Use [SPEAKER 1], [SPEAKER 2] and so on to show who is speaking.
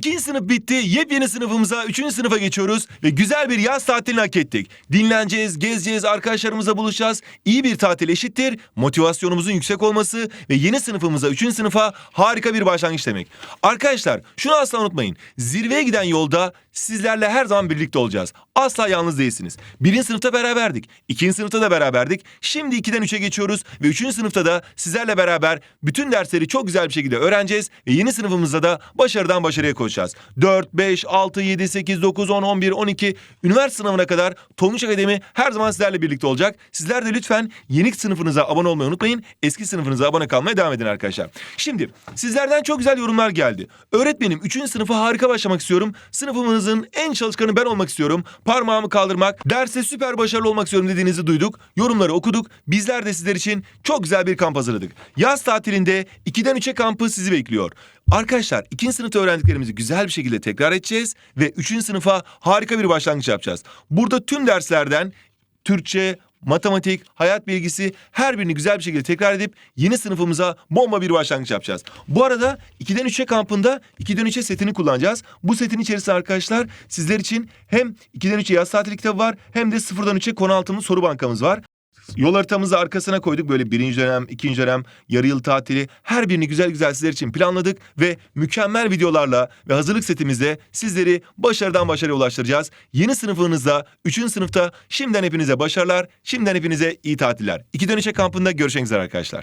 [SPEAKER 1] İkinci sınıf bitti. Yepyeni sınıfımıza, üçüncü sınıfa geçiyoruz. Ve güzel bir yaz tatilini hak ettik. Dinleneceğiz, gezeceğiz, arkadaşlarımızla buluşacağız. İyi bir tatil eşittir. Motivasyonumuzun yüksek olması ve yeni sınıfımıza, üçüncü sınıfa harika bir başlangıç demek. Arkadaşlar şunu asla unutmayın. Zirveye giden yolda sizlerle her zaman birlikte olacağız. Asla yalnız değilsiniz. Birinci sınıfta beraberdik. ikinci sınıfta da beraberdik. Şimdi ikiden üçe geçiyoruz ve üçüncü sınıfta da sizlerle beraber bütün dersleri çok güzel bir şekilde öğreneceğiz ve yeni sınıfımızda da başarıdan başarıya koşacağız. 4, 5, 6, 7, 8, 9, 10, 11, 12 üniversite sınavına kadar Tonguç Akademi her zaman sizlerle birlikte olacak. Sizler de lütfen yeni sınıfınıza abone olmayı unutmayın. Eski sınıfınıza abone kalmaya devam edin arkadaşlar. Şimdi sizlerden çok güzel yorumlar geldi. Öğretmenim 3. sınıfa harika başlamak istiyorum. Sınıfımızın en çalışkanı ben olmak istiyorum. Parmağımı kaldırmak, derste süper başarılı olmak istiyorum dediğinizi duyduk. Yorumları okuduk. Bizler de sizler için çok güzel bir kamp hazırladık. Yaz tatilinde 2'den 3'e kampı sizi bekliyor. Arkadaşlar ikinci sınıfta öğrendiklerimizi güzel bir şekilde tekrar edeceğiz ve üçüncü sınıfa harika bir başlangıç yapacağız. Burada tüm derslerden Türkçe, matematik, hayat bilgisi her birini güzel bir şekilde tekrar edip yeni sınıfımıza bomba bir başlangıç yapacağız. Bu arada 2'den 3'e kampında 2'den 3'e setini kullanacağız. Bu setin içerisinde arkadaşlar sizler için hem 2'den 3'e yaz tatili kitabı var hem de 0'dan 3'e konu altımlı soru bankamız var. Yol haritamızı arkasına koyduk. Böyle birinci dönem, ikinci dönem, yarı yıl tatili her birini güzel güzel sizler için planladık ve mükemmel videolarla ve hazırlık setimizde sizleri başarıdan başarıya ulaştıracağız. Yeni sınıfınızda, üçüncü sınıfta şimdiden hepinize başarılar, şimdiden hepinize iyi tatiller. İki dönüşe kampında görüşmek üzere arkadaşlar.